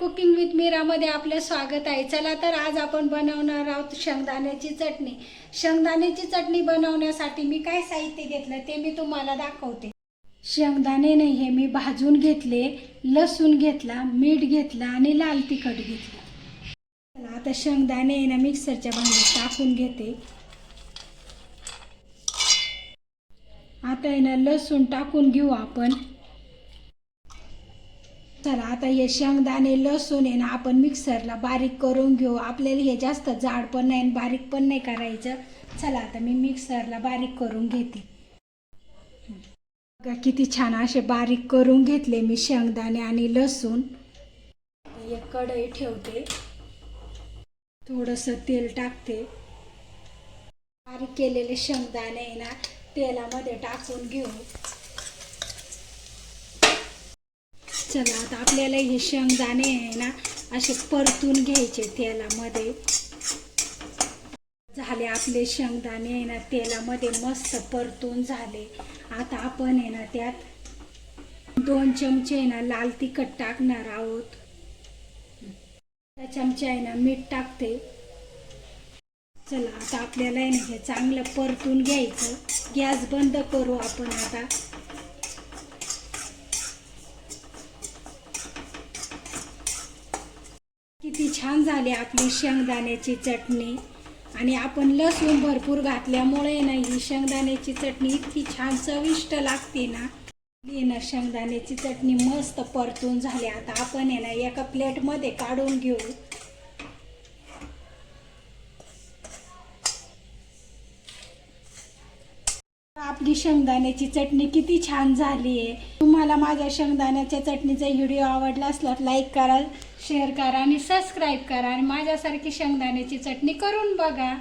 Cooking with मीरामध्ये आपलं स्वागत आहे. चला तर आज आपण बनवणार आहोत शेंगदाण्याची चटणी. शेंगदाण्याची चटणी बनवण्यासाठी मी काय साहित्य घेतलं ते मी तुम्हाला दाखवते. शेंगदाणे नाही हे मी भाजून घेतले लसूण घेतला मीठ घेतला आणि लाल तिखट घेतलं. चला आता शेंगदाणे आहे ना मिक्सरच्या भांड्यात टाकून घेते. आता आहे ना लसूण टाकून घेऊ आपण. चला आता हे शेंगदाणे लसूण आहे ना आपण मिक्सरला बारीक करून घेऊ. आपल्याला हे जास्त जाड पण नाही आणि बारीक पण नाही करायचं. चला आता मी मिक्सरला बारीक करून घेते. बघा किती छान असे बारीक करून घेतले मी शेंगदाणे आणि लसूण. एक कढई ठेवते. थोडंसं तेल टाकते. बारीक केलेले शेंगदाणे आहे ना तेलामध्ये टाकून घेऊ. चला आता आपल्याला हे शेंगदाणे आहे ना असे परतून घ्यायचे तेलामध्ये. झाले आपले शेंगदाणे आहे ना तेलामध्ये मस्त परतून झाले. आता आपण आहे ना त्यात दोन चमचे आहे ना लाल तिखट टाकणार आहोत. त्या चमचे आहे ना मीठ टाकते. चला आता आपल्याला आहे ना हे चांगलं परतून घ्यायचं. गॅस बंद करू आपण आता. किती छान झाली आपली शेंगदाण्याची चटणी. आणि आपण लसूण भरपूर घातल्यामुळे ना ही शेंगदाण्याची चटणी इतकी छान चविष्ट लागते ना. ना शेंगदाण्याची चटणी मस्त परतून झाली. आता आपण आहे ना एका प्लेटमध्ये काढून घेऊ. आपली शेंगदाण्याची चटणी किती छान झाली आहे. तुम्हाला माझ्या शेंगदाण्याच्या चटणीचा व्हिडिओ आवडला असला लाईक करा शेअर करा आणि सबस्क्राईब करा आणि माझ्यासारखी शेंगदाण्याची चटणी करून बघा.